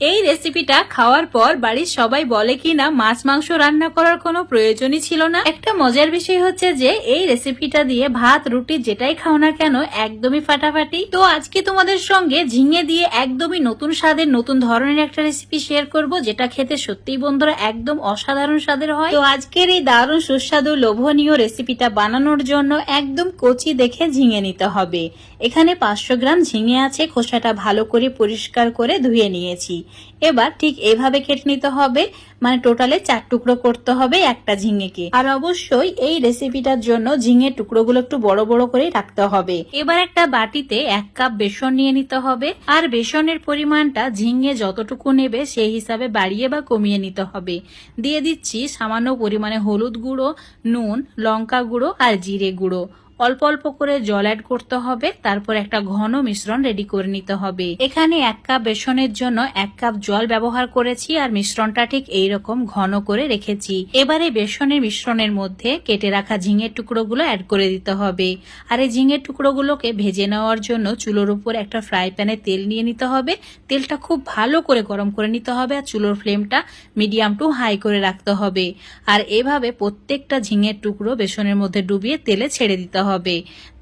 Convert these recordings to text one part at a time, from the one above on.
এই রেসিপিটা খাওয়ার পর বাড়ির সবাই বলে কি না মাছ, মাংস রান্না করার কোনো প্রয়োজনই ছিল না। একটা মজার বিষয় হচ্ছে যে, এই রেসিপিটা দিয়ে ভাত, রুটি যেটাই খাও না কেন, একদমই ফাটাফাটি। তো আজকে তোমাদের সঙ্গে ঝিঙে দিয়ে একদমই নতুন স্বাদের, নতুন ধরনের একটা রেসিপি শেয়ার করব, যেটা খেতে সত্যিই বন্ধুরা একদম অসাধারণ স্বাদের হয়। তো আজকের এই দারুণ সুস্বাদু, লোভনীয় রেসিপিটা বানানোর জন্য একদম কচি দেখে ঝিঙে নিতে হবে। এখানে পাঁচশো গ্রাম ঝিঙে আছে, খোসাটা ভালো করে পরিষ্কার করে ধুয়ে নিয়েছি। এবার ঠিক এভাবে কেটে নিতে হবে মানে টোটালে চার টুকরো করতে হবে একটা ঝিঙেকে। আর অবশ্যই এই রেসিপিটার জন্য ঝিঙের টুকরোগুলো একটু বড় বড় করে রাখতে হবে। এবার একটা বাটিতে এক কাপ বেসন নিয়ে নিতে হবে, আর বেসনের পরিমাণটা ঝিঙে যতটুকু নেবে সেই হিসাবে বাড়িয়ে বা কমিয়ে নিতে হবে। দিয়ে দিচ্ছি সামান্য পরিমাণে হলুদ গুঁড়ো, নুন, লঙ্কা গুঁড়ো আর জিরে গুঁড়ো। অল্প অল্প করে জল অ্যাড করতে হবে, তারপর একটা ঘন মিশ্রণ রেডি করে নিতে হবে। এখানে এক কাপ বেসনের জন্য এক কাপ জল ব্যবহার করেছি, আর মিশ্রণটা ঠিক এইরকম ঘন করে রেখেছি। এবারে বেসনের মিশ্রণের মধ্যে কেটে রাখা ঝিঙের টুকরোগুলো অ্যাড করে দিতে হবে। আর এই ঝিঙের টুকরোগুলোকে ভেজে নেওয়ার জন্য চুলোর উপর একটা ফ্রাই প্যানে তেল নিয়ে নিতে হবে। তেলটা খুব ভালো করে গরম করে নিতে হবে, আর চুলোর ফ্লেমটা মিডিয়াম টু হাই করে রাখতে হবে। আর এভাবে প্রত্যেকটা ঝিঙের টুকরো বেসনের মধ্যে ডুবিয়ে তেলে ছেড়ে দিতে হবে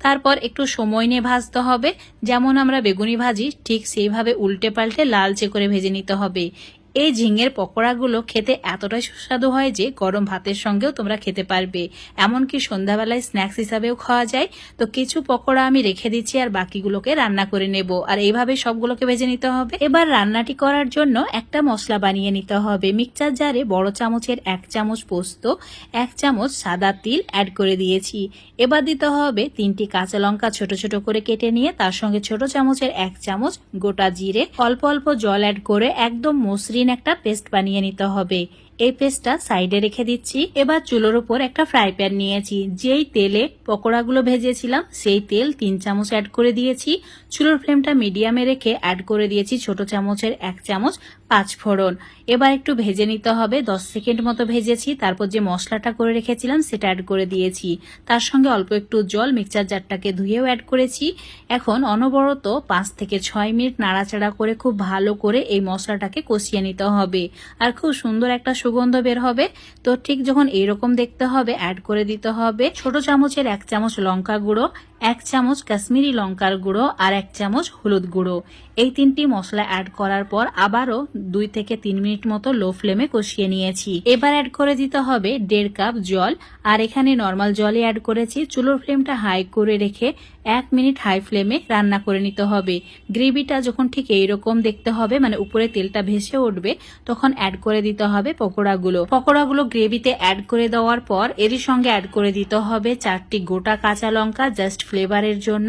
তারপর একটু সময় নিয়ে ভাজতে হবে। যেমন আমরা বেগুনি ভাজি, ঠিক সেইভাবে উল্টে পাল্টে লালচে করে ভেজে নিতে হবে। এই ঝিঙের পকোড়াগুলো খেতে এতটাই সুস্বাদু হয় যে গরম ভাতের সঙ্গেও তোমরা খেতে পারবে। এমনকি সন্ধ্যাবেলায় স্ন্যাক্স হিসাবেও খাওয়া যায়। তো কিছু পকোড়া আমি রেখে দিচ্ছি আর বাকিগুলোকে রান্না করে নেব। আর এইভাবে সবগুলোকে ভেজে নিতে হবে। এবার রান্নাটি করার জন্য একটা মশলা বানিয়ে নিতে হবে। মিক্সচার জারে বড় চামচের এক চামচ পোস্ত, এক চামচ সাদা তিল অ্যাড করে দিয়েছি। এবার দিতে হবে তিনটি কাঁচা লঙ্কা ছোট ছোট করে কেটে নিয়ে তার সঙ্গে ছোট চামচের এক চামচ গোটা জিরে। অল্প অল্প জল অ্যাড করে একদম মসৃণ একটা পেস্ট বানিয়ে নিতে হবে। এই পেস্টটা সাইডে রেখে দিচ্ছি। এবার চুলোর উপর একটা ফ্রাই প্যান নিয়েছি। যেই তেলে পকোড়াগুলো ভেজেছিলাম, সেই তেল তিন চামচ অ্যাড করে দিয়েছি। চুলোর ফ্লেমটা মিডিয়ামে রেখে অ্যাড করে দিয়েছি ছোট চামচের এক চামচ পাঁচ ফোড়ন। এবার একটু ভেজে নিতে হবে। দশ সেকেন্ড মতো ভেজেছি। তারপর যে মশলাটা করে রেখেছিলাম, সেটা অ্যাড করে দিয়েছি। তার সঙ্গে অল্প একটু জল মিক্সচার জারটাকে ধুয়েও অ্যাড করেছি। এখন অনবরত পাঁচ থেকে ছয় মিনিট নাড়াচাড়া করে খুব ভালো করে এই মশলাটাকে কষিয়ে নিতে হবে। আর খুব সুন্দর একটা সুগন্ধ বের হবে। তো ঠিক যখন এইরকম দেখতে হবে অ্যাড করে দিতে হবে। ছোট চামচের এক চামচ লঙ্কা গুঁড়ো, এক চামচ কাশ্মীরি লঙ্কার গুঁড়ো আর এক চামচ হলুদ গুঁড়ো। এই তিনটি মশলা অ্যাড করার পর আবারও দুই থেকে তিন মিনিট মতো লো ফ্লেমে কষিয়ে নিয়েছি। এবার অ্যাড করে দিতে হবে দেড় কাপ জল। আর এখানে নর্মাল জলই অ্যাড করেছি। চুলোর ফ্লেমটা হাই করে রেখে এক মিনিট হাই ফ্লেমে রান্না করে নিতে হবে। গ্রেভিটা যখন ঠিক এইরকম দেখতে হবে মানে উপরে তেলটা ভেসে উঠবে, তখন অ্যাড করে দিতে হবে পকোড়াগুলো। পকোড়াগুলো গ্রেভিতে অ্যাড করে দেওয়ার পর এরই সঙ্গে অ্যাড করে দিতে হবে চারটি গোটা কাঁচা লঙ্কা জাস্ট ফ্লেভারের জন্য।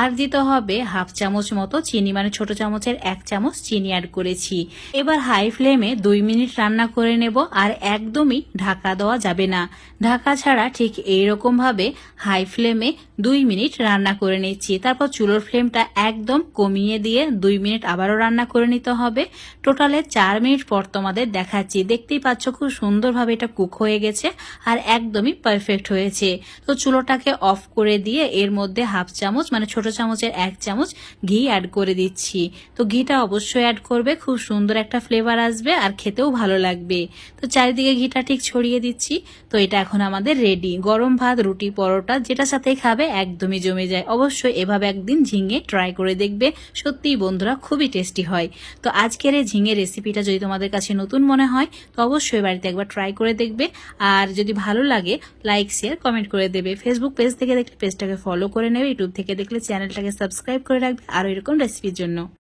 আর দিতে হবে হাফ চামচ মতো চিনি মানে ছোট চামচের এক চামচ চিনি অ্যাড করেছি। এবার হাই ফ্লেমে দুই মিনিট রান্না করে নেব আর একদমই ঢাকা দেওয়া যাবে না। ঢাকা ছাড়া ঠিক এইরকম ভাবে হাই ফ্লেমে দুই মিনিট রান্না করে নিচ্ছি। তারপর চুলোর ফ্লেমটা একদম কমিয়ে দিয়ে দুই মিনিট আবারও রান্না করে নিতে হবে। টোটালে চার মিনিট পর তোমাদের দেখাচ্ছি। দেখতেই পাচ্ছ খুব সুন্দরভাবে এটা কুক হয়ে গেছে আর একদমই পারফেক্ট হয়েছে। তো চুলোটাকে অফ করে দিয়ে এর মধ্যে হাফ চামচ মানে ছোট চামচের এক চামচ ঘি অ্যাড করে দিচ্ছি। তো ঘিটা অবশ্যই অ্যাড করবে, খুব সুন্দর একটা ফ্লেভার আসবে আর খেতেও ভালো লাগবে। তো চারিদিকে ঘিটা ঠিক ছড়িয়ে দিচ্ছি। তো এটা এখন আমাদের রেডি গরম ভাত, রুটি, পরোটা যেটা সাথে খাবে একদমই জমে যায়। অবশ্যই এভাবে একদিন ঝিঙে ট্রাই করে দেখবে। সত্যিই বন্ধুরা খুবই টেস্টি হয়। তো আজকের এই ঝিঙে রেসিপিটা যদি তোমাদের কাছে নতুন মনে হয়, তো অবশ্যই বাড়িতে একবার ট্রাই করে দেখবে। আর যদি ভালো লাগে লাইক শেয়ার কমেন্ট করে দেবে। ফেসবুক পেজ থেকে দেখলে পেজটাকে ফলো করে নেবে। ইউটিউব থেকে দেখলে চ্যানেলটাকে সাবস্ক্রাইব করে রাখবে। আরও এরকম রেসিপির জন্য।